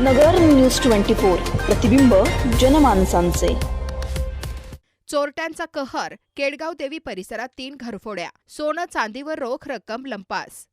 नगर news twenty four प्रतिबिंब जनमानसांचे. चोरट्यांचा कहर केडगाव देवी परिसरात तीन घरफोड्या सोनं चांदीवर रोख रक्कम लंपास.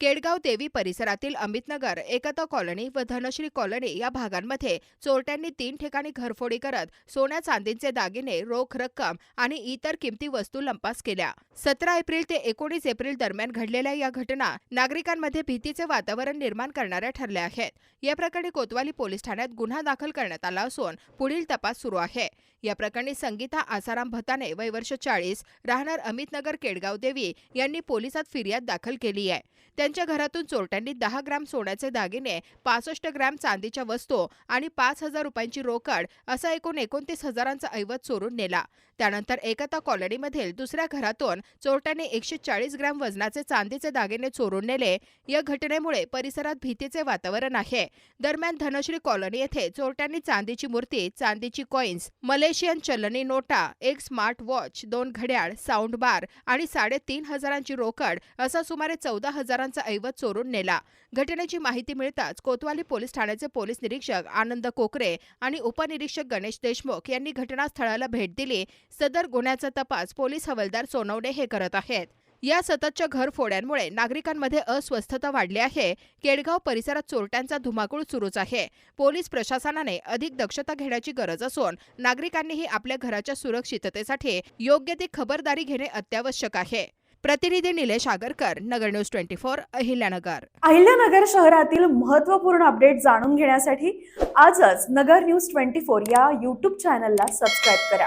केडगाव देवी परिसरातील अमितनगर एकता कॉलनी व धनश्री कॉलनी या भागांमध्ये चोरट्यांनी तीन ठिकाणी घरफोडी करत सोन्या चांदीचे दागिने रोख रक्कम आणि इतर किमती वस्तू लंपास केल्या. सतरा एप्रिल ते एकोणीस एप्रिल दरम्यान घडलेल्या या घटना नागरिकांमध्ये भीतीचे वातावरण निर्माण करणाऱ्या ठरल्या आहेत. या प्रकरणी कोतवाली पोलीस ठाण्यात गुन्हा दाखल करण्यात आला असून पुढील तपास सुरू आहे. या प्रकरणी संगीता आसाराम भताने वय वर्ष चाळीस राहणार अमितनगर केडगाव देवी यांनी पोलिसात फिर्याद दाखल केली आहे. त्यांच्या घरातून चोरट्यांनी दहा ग्रॅम सोन्याचे दागिने पासष्ट ग्रॅम चांदीच्या वस्तू आणि पाच हजार रुपयांची रोकड असा एकूण एकोणतीस हजारांचा ऐवज चोरून नेला. त्यानंतर एकता कॉलनीमधील दुसऱ्या घरातून चोरट्यांनी एकशे चाळीस ग्रॅम वजनाचे चांदीचे दागिने चोरून नेले. या घटनेमुळे परिसरात भीतीचे वातावरण आहे. दरम्यान धनश्री कॉलनी येथे चोरट्यांनी चांदीची मूर्ती चांदीची कॉइन्स मलेशियन चलनी नोटा एक स्मार्ट वॉच दोन घड्याळ साऊंड बार आणि साडेतीन हजारांची रोकड असा सुमारे चौदा हजारांचा ऐवज चोरून नेला. घटनेची माहिती मिळताच कोतवाली पोलीस ठाण्याचे पोलीस निरीक्षक आनंद कोकरे आणि उपनिरीक्षक गणेश देशमुख यांनी घटनास्थळाला भेट दिली. सदर गुन्ह्याचा तपास पोलीस हवालदार सोनवणे हे करत आहेत. या सततच्या घरफोड्यांमुळे नागरिकांमध्ये अस्वस्थता वाढली आहे. केडगाव परिसरात चोरट्यांचा धुमाकूळ सुरूच आहे. पोलीस प्रशासनाने अधिक दक्षता घेण्याची गरज असून नागरिकांनीही आपल्या घराच्या सुरक्षिततेसाठी योग्य ती खबरदारी घेणे अत्यावश्यक आहे. प्रतिनिधी Nilesh Agarkar Nagar news twenty four Ahilyanagar. Ahilyanagar शहरातील महत्त्वपूर्ण अपडेट जाणून घेण्यासाठी आजच नगर न्यूज ट्वेंटी फोर या यूट्यूब चॅनलला सबस्क्राईब करा.